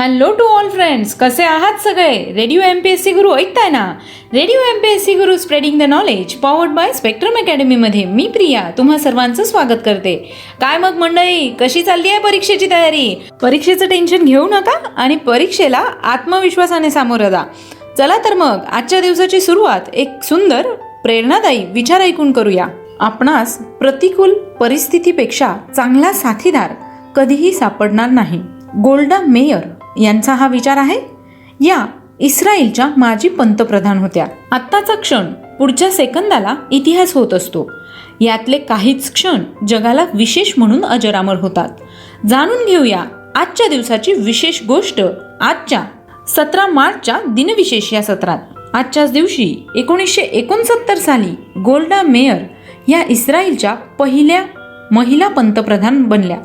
Hello to all friends कसे आहात सगळे? Radio M P S C Guru ऐकताय ना? Radio M P S C Guru spreading the knowledge powered by spectrum अकॅडमीमध्ये मी प्रिया तुम्हा सर्वांचं स्वागत करते. काय मग मंडळी कशी चालली आहे परीक्षेची तयारी? परीक्षेचं टेन्शन घेऊ नका आणि परीक्षेला आत्मविश्वासाने सामोरं जा. चला तर मग आजच्या दिवसाची सुरुवात एक सुंदर प्रेरणादायी विचार ऐकून करूया. आपणास प्रतिकूल परिस्थितीपेक्षा चांगला साथीदार कधीही सापडणार नाही. गोल्डा मेयर यांचा हा विचार आहे? या इस्रायलच्या माजी पंतप्रधान होत्या. आत्ताचा क्षण पुढच्या सेकंदाला इतिहास होत असतो. यातले काहीच क्षण जगाला विशेष म्हणून अजरामर होतात. जाणून घेऊया आजच्या दिवसाची विशेष गोष्ट आजच्या सतरा मार्चच्या दिनविशेष या सत्रात. आजच्याच दिवशी एकोणीसशे एकोणसत्तर साली गोल्डा मेयर या इस्रायलच्या पहिल्या महिला पंतप्रधान बनल्या.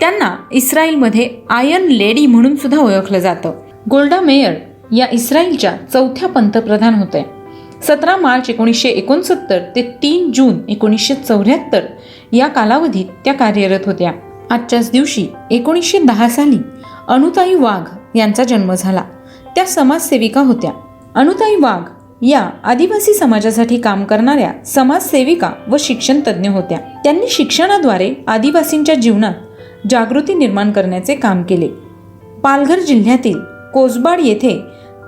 त्यांना इस्रायलमध्ये आयन लेडी म्हणून सुद्धा ओळखलं जातं. गोल्डा मेयर या इस्रायलच्या चौथ्या पंतप्रधान होत्या सतरा मार्च एकोणीसशे एकोणसत्तर ते तीन जून एकोणीसशे चौऱ्याहत्तर या कालावधीत त्या कार्यरत होत्या. आजच्याच दिवशी एकोणीसशे दहा साली अनुताई वाघ यांचा जन्म झाला. त्या समाजसेविका होत्या. अनुताई वाघ या आदिवासी समाजासाठी काम करणाऱ्या समाजसेविका व शिक्षण तज्ज्ञ होत्या. त्यांनी शिक्षणाद्वारे आदिवासींच्या जीवनात जागृती निर्माण करण्याचे काम केले. पालघर जिल्ह्यातील कोसबाड येथे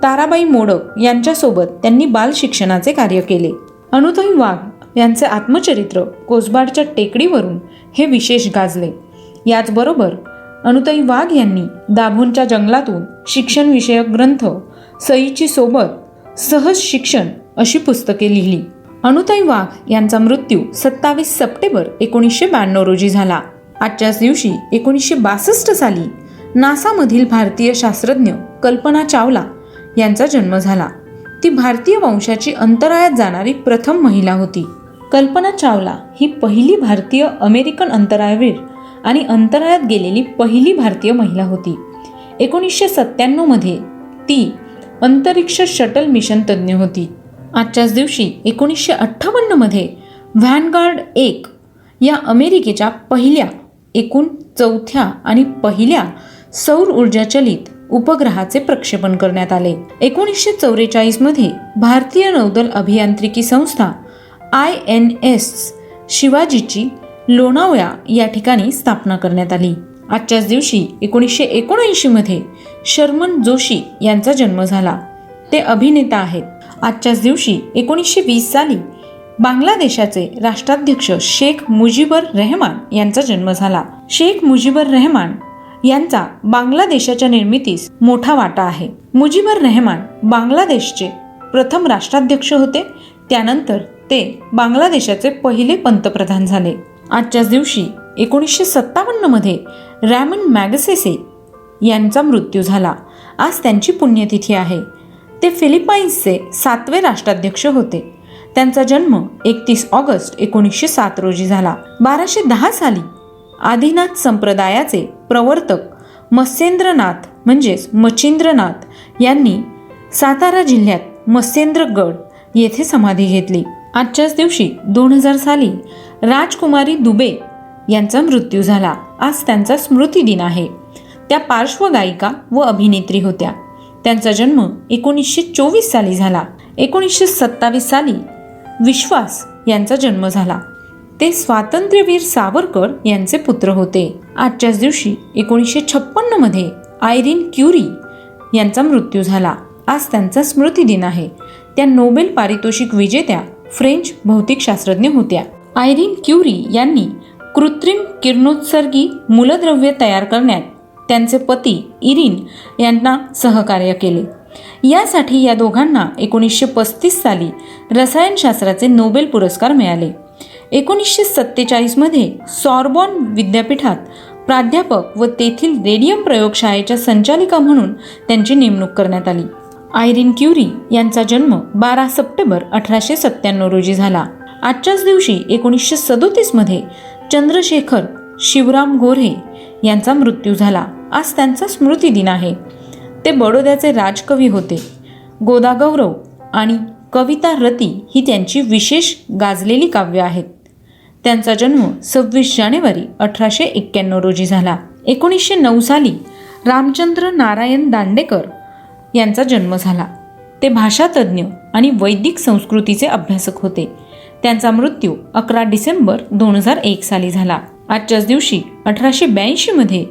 ताराबाई मोडक यांच्यासोबत त्यांनी बाल शिक्षणाचे कार्य केले. अनुताई वाघ यांचे आत्मचरित्र कोसबाडच्या टेकडीवरून हे विशेष गाजले. याचबरोबर अनुताई वाघ यांनी दाभोणच्या जंगलातून शिक्षणविषयक ग्रंथ सईची सोबत सहज शिक्षण अशी पुस्तके लिहिली. अनुताई वाघ यांचा मृत्यू सत्तावीस सप्टेंबर एकोणीसशे ब्याण्णव रोजी झाला. आजच्याच दिवशी एकोणीसशे बासष्ट साली नासामधील भारतीय शास्त्रज्ञ कल्पना चावला यांचा जन्म झाला. ती भारतीय वंशाची अंतराळात जाणारी प्रथम महिला होती. कल्पना चावला ही पहिली भारतीय अमेरिकन अंतराळवीर आणि अंतराळात गेलेली पहिली भारतीय महिला होती. एकोणीसशे सत्त्याण्णवमध्ये ती अंतरिक्ष शटल मिशन तज्ज्ञ होती. आजच्याच दिवशी एकोणीसशे अठ्ठावन्नमध्ये व्हॅनगार्ड एक या अमेरिकेच्या पहिल्या एकूण चौथ्या आणि पहिल्या सौर ऊर्जा चलित उपग्रहाचे प्रक्षेपण करण्यात आले. एकोणीसशे चौवेचाळीसमध्ये भारतीय नौदल अभियांत्रिकी संस्था आय एन एस शिवाजीची लोणावळा या ठिकाणी स्थापना करण्यात आली. आजच्याच दिवशी एकोणीसशे एकोणऐंशीमध्ये शर्मन जोशी यांचा जन्म झाला. ते अभिनेता आहेत. आजच्याच दिवशी एकोणीसशे वीस साली बांगलादेशाचे राष्ट्राध्यक्ष शेख मुजीबर रेहमान यांचा जन्म झाला. शेख मुजीबर रेहमान यांचा बांगलादेशाच्या निर्मितीस मोठा वाटा आहे. मुजीबर रेहमान बांगलादेशचे प्रथम राष्ट्राध्यक्ष होते. त्यानंतर ते बांगलादेशाचे पहिले पंतप्रधान झाले. आजच्याच दिवशी एकोणीसशे सत्तावन्नमध्ये रॅमन मॅगसेसे यांचा मृत्यू झाला. आज त्यांची पुण्यतिथी आहे. ते फिलिपाईन्सचे सातवे राष्ट्राध्यक्ष होते. त्यांचा जन्म एकतीस ऑगस्ट एकोणीसशे सात रोजी झाला. बाराशे दहा साली आदिनाथ संप्रदायाचे प्रवर्तक मत्स्येंद्रनाथ म्हणजेच मच्छिंद्रनाथ यांनी सातारा जिल्ह्यात मत्स्येंद्रगड येथे समाधी घेतली. आजच्याच दिवशी दोन हजार साली राजकुमारी दुबे यांचा मृत्यू झाला. आज त्यांचा स्मृती दिन आहे. त्या पार्श्वगायिका व अभिनेत्री होत्या. त्यांचा जन्म एकोणीसशे चोवीस साली झाला. एकोणीसशे सत्तावीस साली विश्वास यांचा जन्म झाला. ते स्वातंत्र्यवीर सावरकर यांचे पुत्र होते. आजच्याच दिवशी एकोणीसशे छप्पन्नमध्ये आयरीन क्युरी यांचा मृत्यू झाला. आज त्यांचा स्मृती दिन आहे. त्या नोबेल पारितोषिक विजेत्या फ्रेंच भौतिकशास्त्रज्ञ होत्या. आयरीन क्युरी यांनी कृत्रिम किरणोत्सर्गी मूलद्रव्य तयार करण्यात त्यांचे पती इरिन यांना सहकार्य केले. यासाठी या दोघांना एकोणीसशे पस्तीस साली रसायनशास्त्राचे नोबेल पुरस्कार मिळाले. एकोणीसशे सत्तेचाळीसमध्ये सॉर्बॉन विद्यापीठात प्राध्यापक व तेथील रेडियम प्रयोगशाळेच्या संचालिका म्हणून त्यांची नेमणूक करण्यात आली. आयरिन क्युरी यांचा जन्म बारा सप्टेंबर अठराशे सत्त्याण्णव रोजी झाला. आजच्याच दिवशी एकोणीसशे सदोतीसमध्ये चंद्रशेखर शिवराम गोऱ्हे यांचा मृत्यू झाला. आज त्यांचा स्मृती दिन आहे. ते बडोद्याचे राजकवी होते. गोदागौरव आणि कविता रती ही त्यांची विशेष गाजलेली काव्य आहेत. त्यांचा जन्म सव्वीस जानेवारी अठराशे एक्क्याण्णव रोजी झाला. एकोणीसशे नऊ साली रामचंद्र नारायण दांडेकर यांचा जन्म झाला. ते भाषातज्ज्ञ आणि वैदिक संस्कृतीचे अभ्यासक होते. त्यांचा मृत्यू अकरा डिसेंबर दोन हजार एक साली झाला. आजच्याच दिवशी अठराशे ब्याऐंशीमध्ये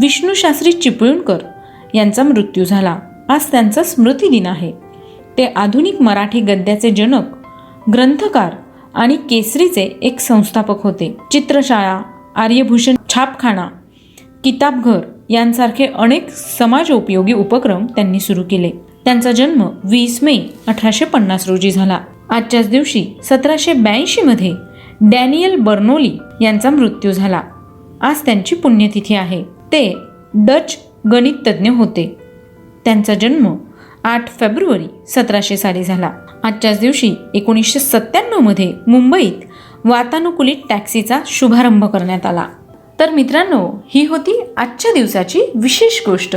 विष्णूशास्त्री चिपळूणकर यांचा मृत्यू झाला. आज त्यांचा स्मृतिदिन आहे. ते आधुनिक मराठी गद्याचे जनक ग्रंथकार आणि केसरीचे एक संस्थापक होते. चित्रशाळा आर्यभूषण छापखाना किताबघर यांसारखे अनेक समाजोपयोगी उपक्रम त्यांनी सुरू केले. त्यांचा जन्म वीस मे अठराशे पन्नास रोजी झाला. आजच्याच दिवशी सतराशे ब्याऐंशी मध्ये डॅनियल बर्नोली यांचा मृत्यू झाला. आज त्यांची पुण्यतिथी आहे. ते डच गणिततज्ञ होते. त्यांचा जन्म आठ फेब्रुवारी सतराशे साली झाला. आजच्याच दिवशी एकोणीसशे सत्त्याण्णवमध्ये मुंबईत वातानुकूलित टॅक्सीचा शुभारंभ करण्यात आला. तर मित्रांनो ही होती आजच्या दिवसाची विशेष गोष्ट.